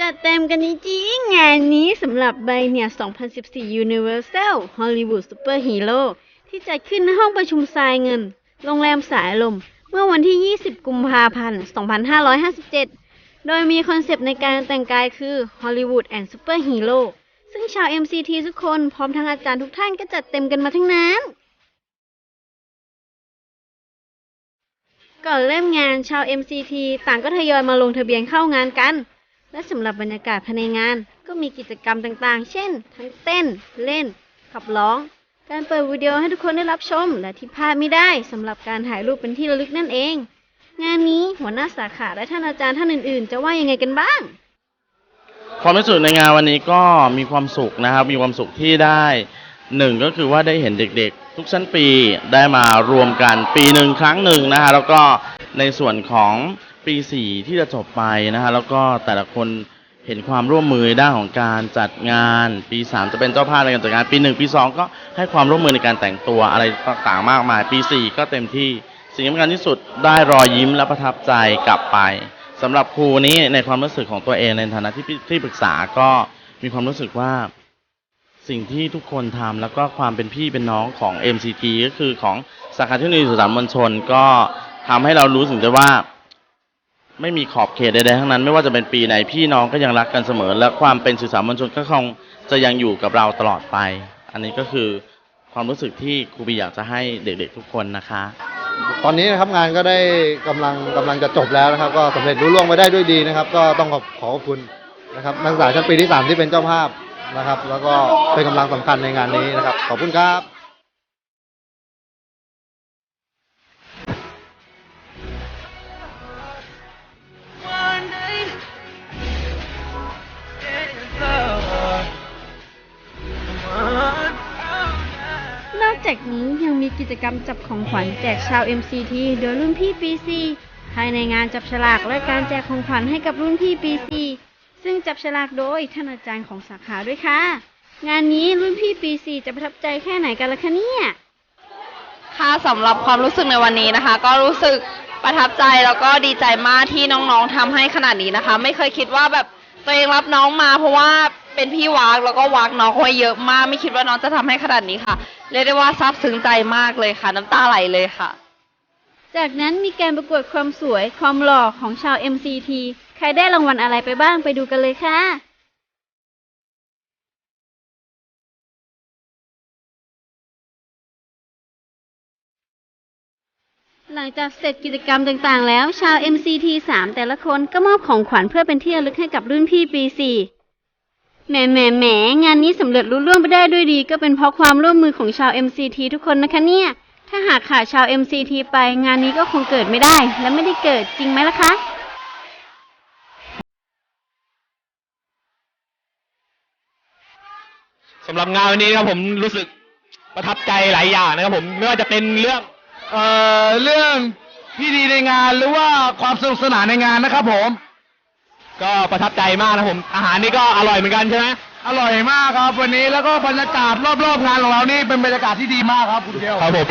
จัดเต็มกันจริงงานนี้สำหรับใบเนี่ย 2014 Universal Hollywood Super Hero ที่จัดขึ้นในห้องประชุมทรายเงิน โรงแรมสายลม เมื่อวันที่ 20 กุมภาพันธ์ 2557 โดยมีคอนเซปต์ในการแต่งกายคือ Hollywood and Super Hero ซึ่งชาว MCT ทุกคนพร้อมทั้งอาจารย์ทุกท่านก็จัดเต็มกันมาทั้งนั้น ก่อนเริ่มงานชาว MCT ต่างก็ทยอยมาลงทะเบียนเข้างานกัน และสำหรับบรรยากาศภายในงาน ก็มีกิจกรรมต่างๆ เช่น ทั้งเต้น เล่น ขับร้อง การเปิดวิดีโอให้ทุกคนได้รับชม และที่พลาดไม่ได้สำหรับการถ่ายรูปเป็นที่ระลึกนั่นเอง งานนี้หัวหน้าสาขาและท่านอาจารย์ท่านอื่นๆ จะว่ายังไงกันบ้าง ความรู้สึกในงานวันนี้ก็มีความสุขนะครับ มีความสุขที่ได้หนึ่งก็คือว่าได้เห็นเด็กๆ ทุกชั้นปีได้มารวมกันปีหนึ่งครั้งหนึ่งนะฮะแล้วก็ในส่วนของ ปีสี่ที่จะจบไปนะฮะแล้วก็แต่ละคนเห็นความร่วมมือด้านของการจัดงานปีสามจะเป็นเจ้าภาพในการจัดงานปีหนึ่งปีสองก็ให้ความร่วมมือในการแต่งตัวอะไรต่างๆมากมาย ปีสี่ก็เต็มที่สิ่งสำคัญที่สุดได้รอยยิ้มและประทับใจกลับไปสำหรับครูนี้ในความรู้สึกของตัวเองในฐานะที่ที่ปรึกษาก็มีความรู้สึกว่าสิ่งที่ทุกคนทำแล้วก็ความเป็นพี่เป็นน้องของ MCT ก็คือของสาขาเทคโนโลยีสื่อสารมวลชน ก็ทำให้เรารู้สึกได้ว่า ไม่มีขอบเขตใดๆทั้งนั้น ไม่ว่าจะเป็นปีไหนพี่น้องก็ยังรักกันเสมอ และความเป็นสื่อสารมวลชนก็คงจะยังอยู่กับเราตลอดไป อันนี้ก็คือความรู้สึกที่ครูบีอยากจะให้เด็กๆทุกคนนะคะ ตอนนี้นะครับงานก็ได้กำลังกำลังจะจบแล้วนะครับ ก็สำเร็จรุ่ล่วงไปได้ด้วยดีนะครับ ก็ต้องขอบขอบคุณนะครับนักศึกษาชั้นปีที่ 3 ที่เป็นเจ้าภาพนะครับ แล้วก็เป็นกำลังสำคัญในงานนี้นะครับ ขอบคุณครับ จากนี้ยังมีกิจกรรมจับของขวัญแจกชาว MCT โดยรุ่นพี่ปี4ภายในงานจับฉลากและการแจกของขวัญให้กับรุ่นพี่ปี4ซึ่งจับฉลากโดยท่านอาจารย์ของสาขาด้วยค่ะ งานนี้รุ่นพี่ปี4จะประทับใจแค่ไหนกันล่ะคะเนี่ย ค่ะสำหรับความรู้สึกในวันนี้นะคะ ก็รู้สึกประทับใจแล้วก็ดีใจมากที่น้องๆทำให้ขนาดนี้นะคะ ไม่เคยคิดว่าแบบ ตัวเองรับน้องมาเพราะว่าเป็นพี่วากแล้วก็วากน้องไว้เยอะมาก ไม่คิดว่าน้องจะทำให้ขนาดนี้ค่ะเรียกได้ว่าซาบซึ้งใจมากเลยค่ะ น้ำตาไหลเลยค่ะ จากนั้นมีการประกวดความสวยความหล่อของชาว MCT ใครได้รางวัลอะไรไปบ้างไปดูกันเลยค่ะ หลังจากเสร็จกิจกรรมต่างๆ แล้ว ชาว MCT 3 แต่ละคนก็มอบของขวัญเพื่อเป็นที่ระลึกให้กับรุ่นพี่ปี 4 แหมแหมแหมงานนี้สำเร็จรุ่ล่วงไปได้ด้วยดี ก็เป็นเพราะความร่วมมือของชาว MCT ทุกคนนะคะเนี่ย ถ้าหากขาดชาว MCT ไปงานนี้ก็คงเกิดไม่ได้ และไม่ได้เกิดจริงไหมล่ะคะสำหรับงานวันนี้นะครับผมรู้สึกประทับใจหลายอย่างนะครับผมไม่ว่าจะเป็นเรื่อง เอ่อเรื่องที่ดีในงานหรือว่าความสนุกสนานในงานนะครับผม ก็ประทับใจมากนะครับผม อาหารนี่ก็อร่อยเหมือนกันใช่ไหมอร่อยมากครับ วันนี้แล้วก็บรรยากาศรอบๆงานของเรานี่เป็นบรรยากาศที่ดีมากครับคุณเดียว ครับผม